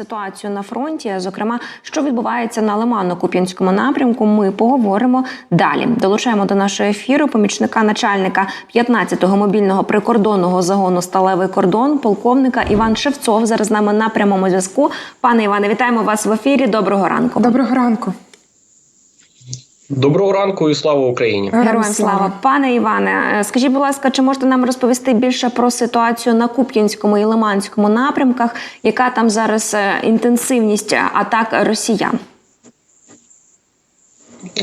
ситуацію на фронті. Зокрема, що відбувається на Лиманно-Куп'янському напрямку. Ми поговоримо далі. Долучаємо до нашого ефіру помічника начальника 15-го мобільного прикордонного загону Сталевий кордон, полковника Іван Шевцов. Зараз з нами на прямому зв'язку. Пане Іване, вітаємо вас в ефірі. Доброго ранку. Доброго ранку. Доброго ранку і слава Україні. Героям слава, пане Іване, е, скажіть, будь ласка, чи можете нам розповісти більше про ситуацію на Куп'янському і Лиманському напрямках? Яка там зараз е, інтенсивність атак росіян?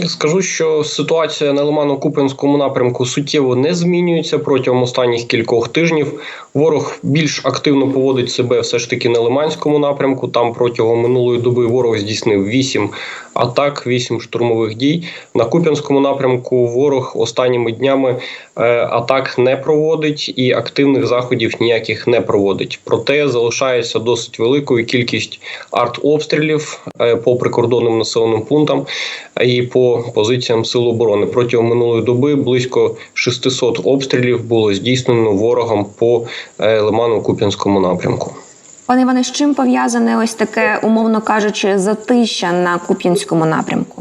Скажу, що ситуація на Лимано-Купенському напрямку суттєво не змінюється протягом останніх кількох тижнів. Ворог більш активно поводить себе все ж таки на Лиманському напрямку. Там протягом минулої доби ворог здійснив 8 атак, 8 штурмових дій. На Куп'янському напрямку ворог останніми днями е, атак не проводить і активних заходів ніяких не проводить. Проте залишається досить великою кількість артобстрілів е, по прикордонним населеним пунктам і по позиціям сил оборони. Протягом минулої доби близько 600 обстрілів було здійснено ворогом по е, Лиману-Куп'янському напрямку. Пане Іване, з чим пов'язане ось таке, умовно кажучи, затища на Куп'янському напрямку?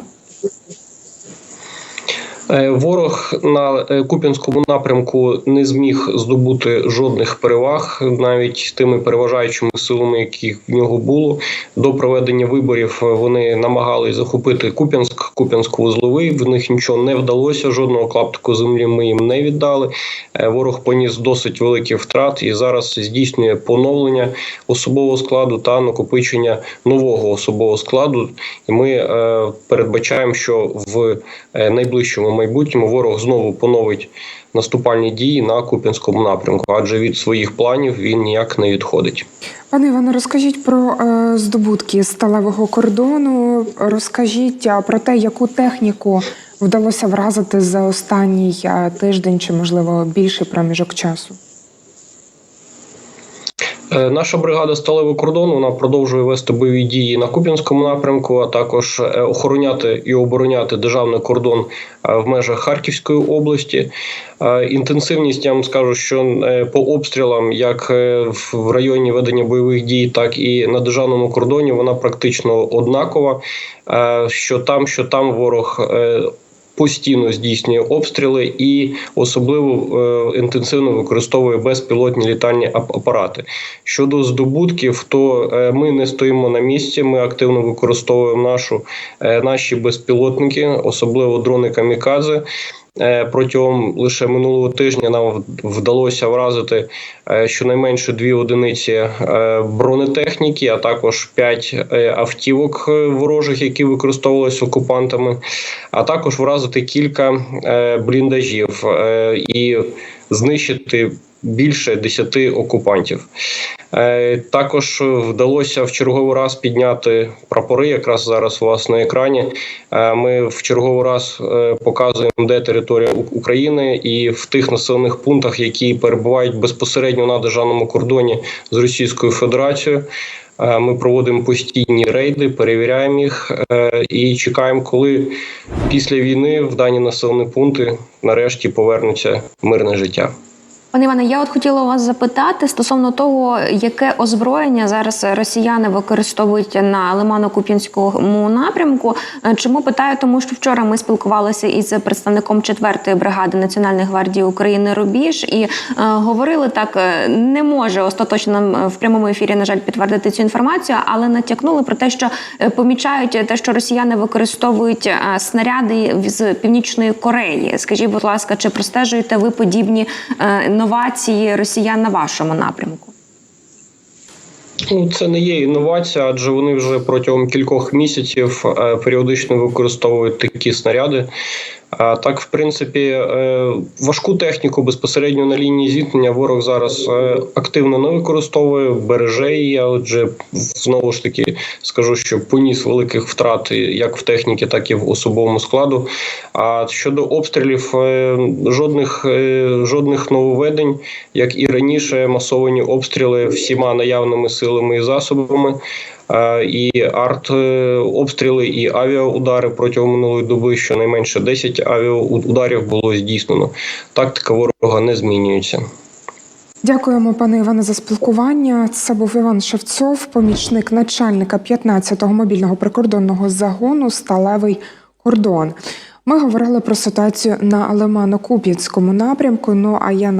Е, Ворог на е, Куп'янському напрямку не зміг здобути жодних переваг, навіть тими переважаючими силами, які в нього було до проведення виборів. Вони намагались захопити Куп'янськ, Куп'янськ-Вузловий. В них нічого не вдалося. Жодного клаптику землі ми їм не віддали. Е, Ворог поніс досить великі втрат і зараз здійснює поновлення особового складу та накопичення нового особового складу. І ми е, передбачаємо, що в е, найближчому майбутньому ворог знову поновить наступальні дії на Куп'янському напрямку, адже від своїх планів він ніяк не відходить. Пане Іване, розкажіть про е, здобутки сталевого кордону. Розкажіть про те, яку техніку вдалося вразити за останній е, тиждень чи, можливо, більший проміжок часу. Е, Наша бригада сталевого кордону вона продовжує вести бойові дії на Куп'янському напрямку, а також е, охороняти і обороняти державний кордон е, в межах Харківської області. Інтенсивність я вам скажу, що по обстрілам, як в районі ведення бойових дій, так і на державному кордоні, вона практично однакова. Що там, що там ворог. Постійно здійснює обстріли і особливо е, інтенсивно використовує безпілотні літальні апарати. Щодо здобутків, то е, ми не стоїмо на місці. Ми активно використовуємо нашу е, наші безпілотники, особливо дрони камікадзе. Е, Протягом лише минулого тижня нам вдалося вразити е, щонайменше дві одиниці е, бронетехніки, а також п'ять автівок ворожих, які використовувалися окупантами, а також вразити кілька бліндажів і знищити більше 10 окупантів. Е, Також вдалося в черговий раз підняти прапори. Якраз зараз у вас на екрані. Е, Ми в черговий раз е, показуємо, де територія України, і в тих населених пунктах, які перебувають безпосередньо на державному кордоні з Російською Федерацією. Ми проводимо постійні рейди, перевіряємо їх і чекаємо, коли після війни в дані населені пункти нарешті повернуться мирне життя. Пане Іване, я от хотіла вас запитати стосовно того, яке озброєння зараз росіяни використовують на Лимано-Куп'янському напрямку. Е, Чому питаю? Тому що вчора ми спілкувалися із представником 4-ї бригади Національної гвардії України Рубіж і е, говорили так, е, не може остаточно в прямому ефірі, на жаль, підтвердити цю інформацію, але натякнули про те, що е, помічають те, що росіяни використовують снаряди з північної Кореї. Скажіть, будь ласка, чи простежуєте ви подібні е, новації росіян на вашому напрямку? Ну, це не є інновація, адже вони вже протягом кількох місяців е, періодично використовують такі снаряди. Так, в принципі, е, важку техніку безпосередньо на лінії зіткнення ворог зараз е, активно не використовує, береже її. Отже, знову ж таки скажу, що поніс великих втрат як в техніці, так і в особовому складу. А щодо обстрілів, е, жодних жодних нововведень, як і раніше, масовані обстріли всіма наявними силами і засобами. Е, І арт е, обстріли, і авіаудари протягом минулої доби щонайменше 10 авіаударів було здійснено. Тактика ворога не змінюється. Дякуємо, пане Іване, за спілкування. Це був Іван Шевцов, помічник начальника 15-го мобільного прикордонного загону Сталевий кордон. Ми говорили про ситуацію на Лимано-Куп'янському напрямку. Ну а я